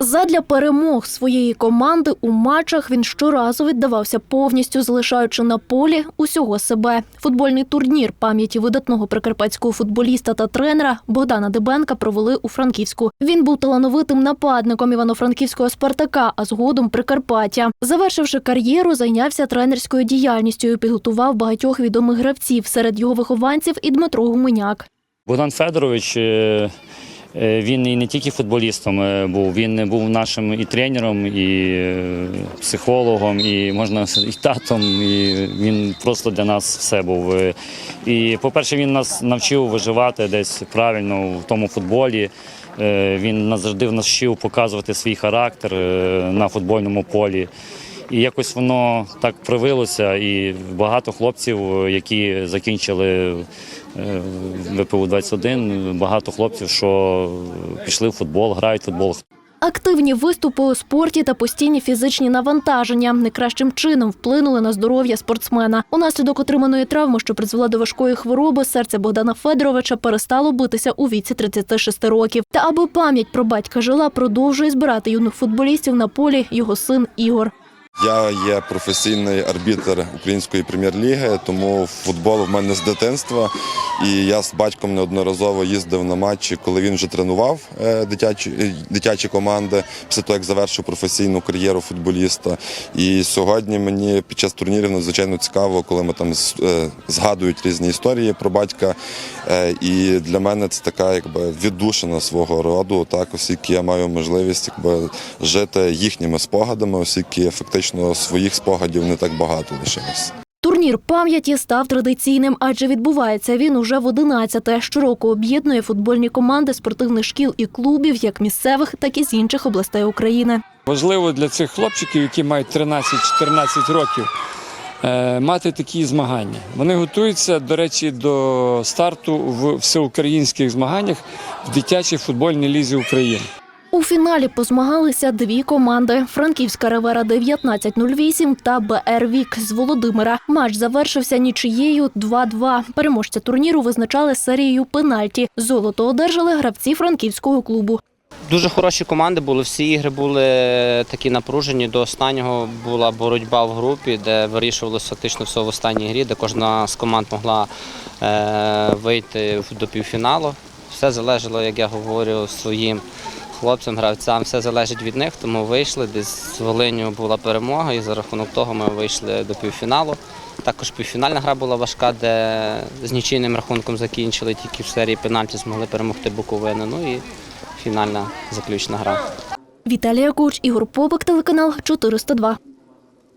Задля перемог своєї команди у матчах він щоразу віддавався повністю, залишаючи на полі усього себе. Футбольний турнір пам'яті видатного прикарпатського футболіста та тренера Богдана Дебенка провели у Франківську. Він був талановитим нападником івано-франківського Спартака, а згодом Прикарпаття. Завершивши кар'єру, зайнявся тренерською діяльністю і підготував багатьох відомих гравців. Серед його вихованців і Дмитро Гуменяк. Богдан Федорович, е, він і не тільки футболістом е, був, він був нашим і тренером, і е, психологом, і можна і татом. І він просто для нас все був. Е, І, по-перше, він нас навчив виживати десь правильно в тому футболі. Е, Він нас завжди показувати свій характер е, на футбольному полі. І якось воно так привилося, і багато хлопців, які закінчили е, ВПУ 21 багато хлопців, що пішли в футбол, грають в футбол. Активні виступи у спорті та постійні фізичні навантаження не кращим чином вплинули на здоров'я спортсмена. Унаслідок отриманої травми, що призвела до важкої хвороби, серце Богдана Федоровича перестало битися у віці 36 років. Та аби пам'ять про батька жила, продовжує збирати юних футболістів на полі його син Ігор. Я є професійний арбітр української прем'єр-ліги, тому футбол в мене з дитинства. І я з батьком неодноразово їздив на матчі, коли він вже тренував е, дитячі, е, дитячі команди після того, як завершив професійну кар'єру футболіста. І сьогодні мені під час турнірів надзвичайно цікаво, коли ми там е, згадують різні історії про батька. І для мене це така якби віддушина свого роду, так оскільки я маю можливість якби жити їхніми спогадами, оскільки фактично своїх спогадів не так багато лишилось. Турнір пам'яті став традиційним, адже відбувається він уже в 11-те. Щороку об'єднує футбольні команди спортивних шкіл і клубів, як місцевих, так і з інших областей України. Важливо для цих хлопчиків, які мають 13-14 років, е, мати такі змагання. Вони готуються, до речі, до старту в всеукраїнських змаганнях в дитячій футбольній лізі України. У фіналі позмагалися дві команди: Франківська Ревера 1908 та БР Вік з Володимира. Матч завершився нічиєю 2-2. Переможця турніру визначали серією пенальті. Золото одержали гравці франківського клубу. Дуже хороші команди були. Всі ігри були такі напружені. До останнього була боротьба в групі, де вирішувалося фактично все в останній грі, де кожна з команд могла е, вийти до півфіналу. Все залежало, як я говорю, своїм хлопцям, гравцям, все залежить від них. Тому вийшли. Десь з Волиню була перемога, і за рахунок того ми вийшли до півфіналу. Також півфінальна гра була важка, де з нічийним рахунком закінчили, тільки в серії пенальті змогли перемогти Буковину. Ну і фінальна заключна гра. Віталія Куч, Ігор Побик, телеканал 402.